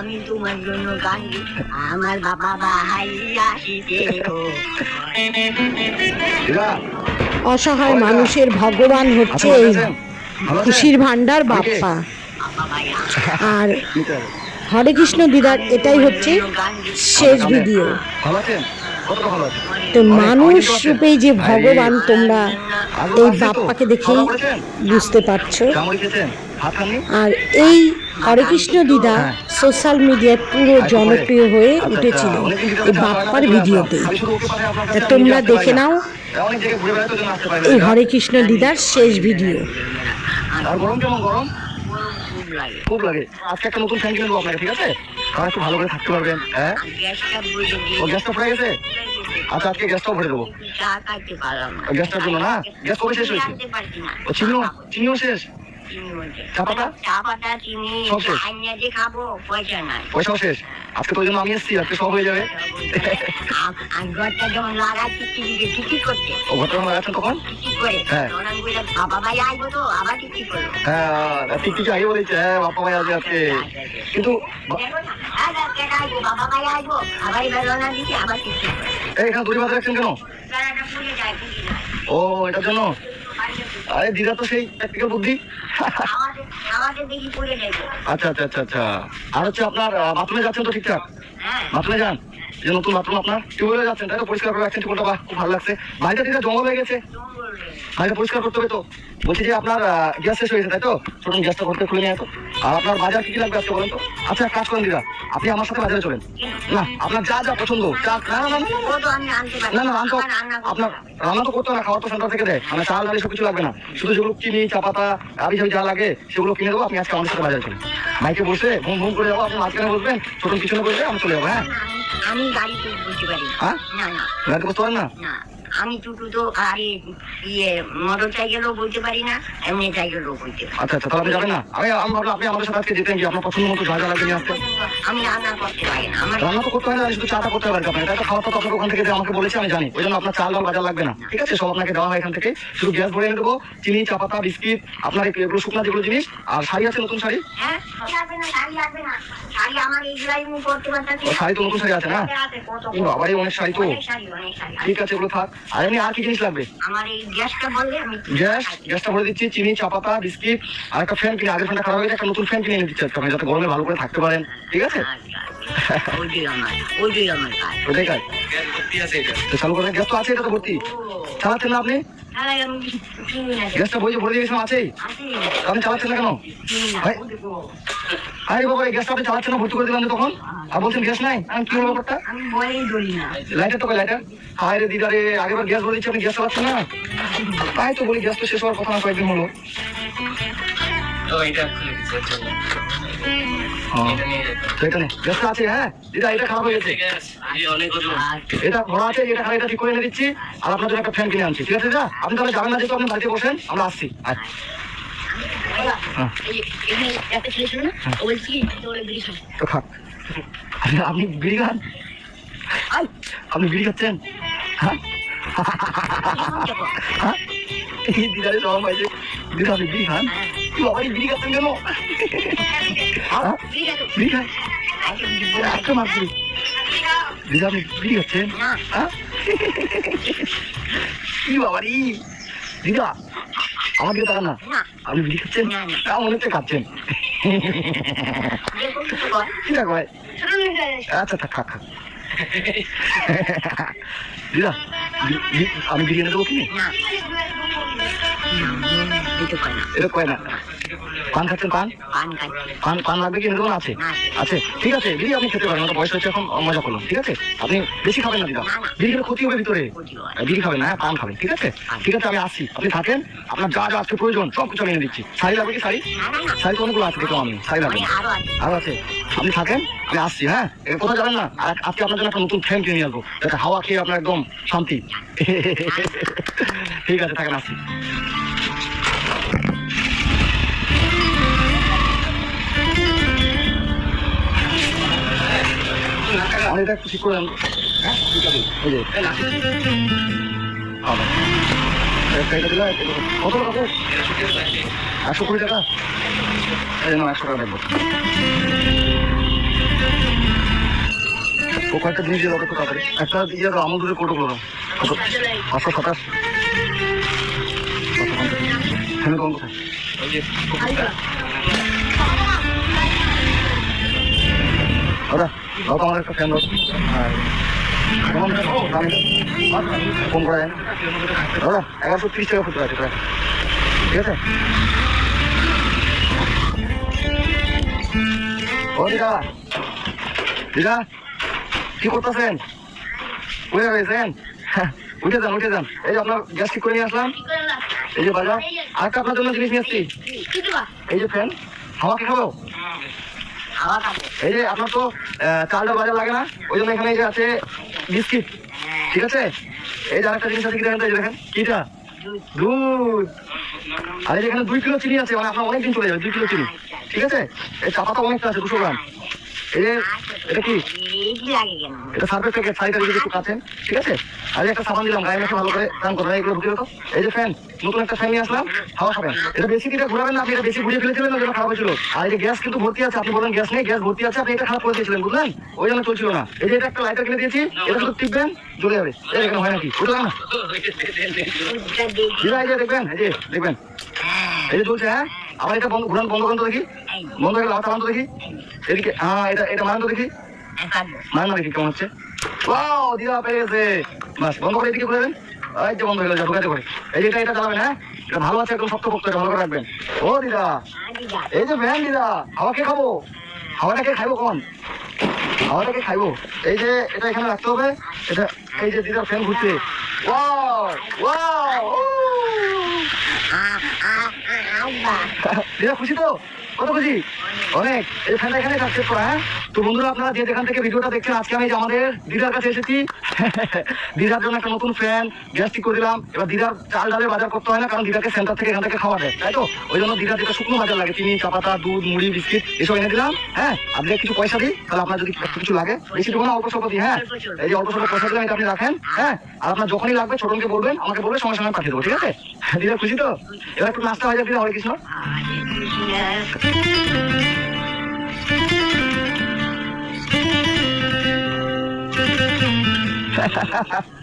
আমি তোমার জন্য গান গাই। আমার বাবা বাহাইয়া অসহায় মানুষের ভগবান হচ্ছে আপনি এই? খুশির ভান্ডার বাপ্পা। আর হরে কৃষ্ণ দিদার এটাই হচ্ছে শেষ ভিডিও তো মানুষ রূপেই যে ভগবান তোমরা এই তো? বাপ্পাকে দেখেই বুঝতে পারছ। আর এই হরে কৃষ্ণ দিদা হ্যাঁ। সোশ্যাল মিডিয়ায় পুরো জনপ্রিয় হয়ে উঠেছিল এই বাপ্পার ভিডিওতে। তোমরা দেখে নাও এই হরে কৃষ্ণ দিদার শেষ ভিডিও। আর গরম কেমন? গরম? খুব লাগে। আজকে একটা নতুন ফ্যান কিনে দেবো আপনাকে ঠিক আছে? তাহলে একটু ভালো করে থাকতে পারবেন হ্যাঁ? ও গ্যাসটা গেছে? আচ্ছা আজকে গ্যাসটাও ভরে দেবো। গ্যাসটা দিল না। গ্যাস কবে শেষ হয়েছে? চিনিও চিনিও শেষ? পয়সাও শেষ? আজকে তো জন্য আমি এসেছি আজকে সব হয়ে যাবে। হ্যাঁ। হ্যাঁ হ্যাঁ কিন্তু হ্যাঁ, দেখ, কেন এখানে দড়ি বাঁধা রাখছেন। ও এটার জন্য? আরে দিদা তো সেই প্র্যাকটিক্যাল বুদ্ধি। আচ্ছা আচ্ছা আচ্ছা আচ্ছা। আর হচ্ছে আপনার বাথরুমে যাচ্ছেন তো ঠিকঠাক? হ্যাঁ। বাথরুমে যান? যে নতুন আপনার যাচ্ছেন তাই তো পরিষ্কার করে রাখছেন খুব ভালো লাগছে বাড়িটা জঙ্গল হয়ে গেছে বাড়িটা পরিষ্কার করতে হবে তো বলছি যে আপনার গ্যাস শেষ হয়েছে তাই তো ছোটন গ্যাসটা করতে খুলে নিয়ে আর আপনার বাজার কি কি লাগবে আজকে বলেন তো আচ্ছা এক কাজ করেন দিদা আপনি আমার সাথে বাজারে চলেন না আপনার যা যা পছন্দ না না না, আপনার। রান্না তো করতে না খাওয়ার তো সেন্টার থেকে দেয় মানে চাল ডালি সব কিছু লাগবে না শুধু যেগুলো চিনি চা পাতা আবি যাবি যা লাগে সেগুলো কিনে দেবো আপনি আজকে আমার সাথে বাজারে চলুন বাইকে বসে ঘুম ঘুম করে যাব আপনি মাঝখানে বসবেন ছোট পিছনে বসবে আমি চলে যাব হ্যাঁ আমি- গাড়ি বুঝতে পারি। হ্যাঁ? না না গাড়িতে বসতে পারেন না না আমি টুটু তো আর ইয়ে মোটর সাইকেলও বলতে পারি না এমনি সাইকেলও বলতে পারি। আচ্ছা আচ্ছা তাহলে আপনি যাবেন না? আমি আমি ভাবলাম আপনি আমাদের সাথে আজকে যেতেন কি আপনার পছন্দ মতো যা যা লাগবে নিয়ে আসতেন আমি রান্না করতে পারি না আমার রান্না তো করতে হয় না শুধু চাটা করতে হবে আপনার এটা তো খাওয়া তো আপনার ওখান থেকে যে আমাকে বলেছে আমি জানি। ওই জন্য আপনার চাল ডাল বাজার লাগবে না। ঠিক আছে সব আপনাকে দেওয়া হয় এখান থেকে। শুধু গ্যাস ভরে এনে দেবো চিনি চা পাতা বিস্কিট আপনার এগুলো শুকনা যেগুলো জিনিস আর শাড়ি আছে নতুন শাড়ি? হ্যাঁ শাড়ি লাগবে না শাড়ি আমার এইগুলাই করতে পারতাছি শাড়ি তো নতুন শাড়ি আছে না? কত অনেক শাড়ি তো। ঠিক আছে ওগুলো থাক। আর এমনি আর কি জিনিস লাগবে? আমার এই গ্যাসটা বললে আমি গ্যাস? গ্যাসটা ভরে দিচ্ছি চিনি চা পাতা বিস্কিট আর একটা ফ্যান কিনে আগের ফ্যানটা খারাপ হয়ে একটা নতুন ফ্যান কিনে এনে দিচ্ছি আজকে আপনি যাতে গরমে ভালো করে থাকতে পারেন। ঠিক আছে? আচ্ছা, আচ্ছা। ওটাই কাজ। তো চালু করেন গ্যাস তো আছে এটা তো ভর্তি। চালাচ্ছেন না আপনি? গ্যাসটা বই ভরে আছেই। আপনি চালাচ্ছেন না কেন? ভাই। আরে বাবা এই গ্যাসটা আপনি চালাচ্ছেন ভর্তি করে দিলাম তখন। আর বলছেন গ্যাস নাই? আমি কি হলো ব্যাপারটা? আমি বলেই ধরি না। লাইটার তো কই লাইটার হায় রে দিদা রে আগেবার গ্যাস ভরে দিচ্ছি আপনি গ্যাস চালাচ্ছেন না? তাই তো বলি গ্যাস তো শেষ হওয়ার কথা না কয়েকদিন হলো। তো এটা খুলে দিচ্ছে চলো হ্যাঁ। গ্যাসটা আছে হ্যাঁ? দিদা এটা খারাপ হয়ে গেছে। এটা ভরা আছে এটা খারাপ এটা ঠিক করে এনে দিচ্ছি। আর আপনার জন্য একটা ফ্যান কিনে আনছি। ঠিক আছে দিদা? আপনি তাহলে যাবেন না যেহেতু আপনি বাড়িতে বসেন আমরা আসছি। আচ্ছা আপনি বিড়ি খান আপনি বিড়ি খাচ্ছেন? দিদারে সবাই পাইছে দিদা আপনি বিড়ি খান তুই বাবা এই বিড়ি? বিড়ি খান একটা বিড়ি দিদা আপনি বিড়ি খাচ্ছেন? কি দিদা! আমার দিকে তাকান না। আপনি বিড়ি খাচ্ছেন। তা মনে হচ্ছে খাচ্ছেন দেখো কিছু কর কি না কয়? আচ্ছা থাক থাক থাক। দিদা আমি বিরিয়ানি দেবো কি? এটা কয় না? পান খাচ্ছেন খাচ্ছি পান পান লাগবে কি না আছে? আছে ঠিক আছে বিড়ি আপনি খেতে পারেন বয়স হচ্ছে এখন মজা করলাম ঠিক আছে? আপনি বেশি খাবেন না দিদা না। খেলে ক্ষতি হবে ভিতরে। হয়। বিড়ি খাবেন না হ্যাঁ, পান খাবেন ঠিক আছে? ঠিক আছে আমি আসছি। আপনি থাকেন আপনার যা যা আজকে প্রয়োজন সব কিছু আমি এনে দিচ্ছি। শাড়ি লাগবে কি শাড়ি? শাড়ি তো আছে দেখলাম আমি শাড়ি লাগবে। আরও আছে। আপনি থাকেন আমি আসছি হ্যাঁ? কোথাও যাবেন না? আর আজকে আপনার জন্য একটা নতুন ফ্যান কিনে নিয়ে আসব। হাওয়া খেয়ে আপনার একদম শান্তি। ঠিক আছে থাকেন আসছি। একটু ঠিক করে হ্যাঁ? এই যে। টাকা একশো কুড়ি টাকা। একশো টাকা দেখব ও কয়েকটা জিনিস দিয়ে একটা দাও, আমল দুধের কোটো? পাঁচশো সাতাশ। ফ্যানের কম কোথায় যে দাদা আমার একটা ফ্যান হ্যাঁ দামি করা দাদা এগারোশো তিরিশ টাকা ফুটে আছে ঠিক আছে ও দিদা দিদা কি করতেছেন উঠে রয়েছেন উঠে যান উঠে যান এই আপনার গ্যাস ঠিক করে নিয়ে আসলাম এই যে বাজার আরেকটা আপনার জন্য জিনিস নিয়ে এসছি এই যে ফ্যান হাওয়া কি খাব? এই যে আপনার তো আহ, চাল ডাল বাজার লাগে না ওই জন্য এখানে এই যে আছে বিস্কিট ঠিক আছে? এই যে আরেকটা জিনিস আছে কি দেখেন দেখেন কিটা? দুধ। আর এখানে দুই কিলো চিনি আছে মানে আপনার অনেক দিন চলে যাবে দুই কিলো চিনি ঠিক আছে? এই চা পাতা অনেকটা আছে দুশো গ্রাম। এই এটা কি? এইটি লাগে কেন? এটা সার্ভে প্যাকেট সাইডটা যদি একটু কাছেন ঠিক আছে? আর একটা সাবান দিলাম গায়ে মেখে ভালো করে দাম করবেন এগুলো ঢুকে তো এই যে ফ্যান নতুন একটা ফ্যান নিয়ে আসলাম হাওয়া খাবেন এটা বেশি দিকে ঘুরাবেন না আপনি এটা বেশি ঘুরিয়ে ফেলেছিলেন জন্য খারাপ হয়েছিল। আর এই গ্যাস কিন্তু ভর্তি আছে আপনি বলেন গ্যাস নেই গ্যাস ভর্তি আছে আপনি এটা খারাপ করে দিয়েছিলেন বুঝলেন? ওই জন্য চলছিল না। এই যে এটা একটা লাইটার কিনে দিয়েছি এটা শুধু টিপবেন জ্বলে যাবে। এই এখানে হয় নাকি? ওটা না? দিদা এই যে দেখবেন এই যে দেখবেন। এই যে চলছে হ্যাঁ? আবার এটা বন্ধ ঘুরান বন্ধ করেন তো দেখি। বন্ধ হয়ে গেল আবার চালান দেখি। এদিকে হ্যাঁ এটা এটা মারেন তো দেখি পারব মারেন না দেখি কেমন হচ্ছে ওয়াও দিদা পেরেছে বাস বন্ধ করে এদিকে ঘুরে দেন এই যে বন্ধ হয়ে গেল ঢুকাতে করে এই যে এটা এটা চালাবেন হ্যাঁ এটা ভালো আছে একদম শক্ত পোক্ত ভালো করে রাখবেন ও দিদা এই যে ভ্যান দিদা হাওয়া কে খাব হাওয়াটাকে খাইবো কখন হাওয়াটাকে খাইবো এই যে এটা এখানে রাখতে হবে এটা এই যে দিদার ফ্যান ঘুরছে ওয়াও ওয়াও দিদা খুশি তো কত অনেক এই এখানে সাকসেস করা হ্যাঁ? তো বন্ধুরা, আপনারা যে যেখান থেকে ভিডিওটা দেখছেন, আজকে আমি আমাদের দিদার কাছে এসেছি, দিদার জন্য একটা নতুন ফ্যান গ্যাস করে দিলাম। এবার দিদার চাল ডালের বাজার করতে হয় না, কারণ দিদাকে সেন্টার থেকে এখান থেকে খাওয়া দেয় তাই তো? ওই জন্য দিদার যেটা শুকনো বাজার লাগে, চিনি, চাপাতা, দুধ, মুড়ি, বিস্কিট, এসব এনে দিলাম হ্যাঁ? আপনি কিছু পয়সা দিই, তাহলে আপনার যদি কিছু লাগে। বেশি দেবো না, অল্প স্বল্প দিই হ্যাঁ? এই যে অল্প স্বল্প পয়সা দিলাম, এটা আপনি রাখেন হ্যাঁ? আর আপনার যখনই লাগবে ছোটনকে বলবেন, আমাকে বলবে সঙ্গে সঙ্গে পাঠিয়ে দেবো, ঠিক আছে? দিদা খুশি তো? এবার একটু নাস্তা হয়ে যাবে হরে কৃষ্ণ ha কৃষ্ণ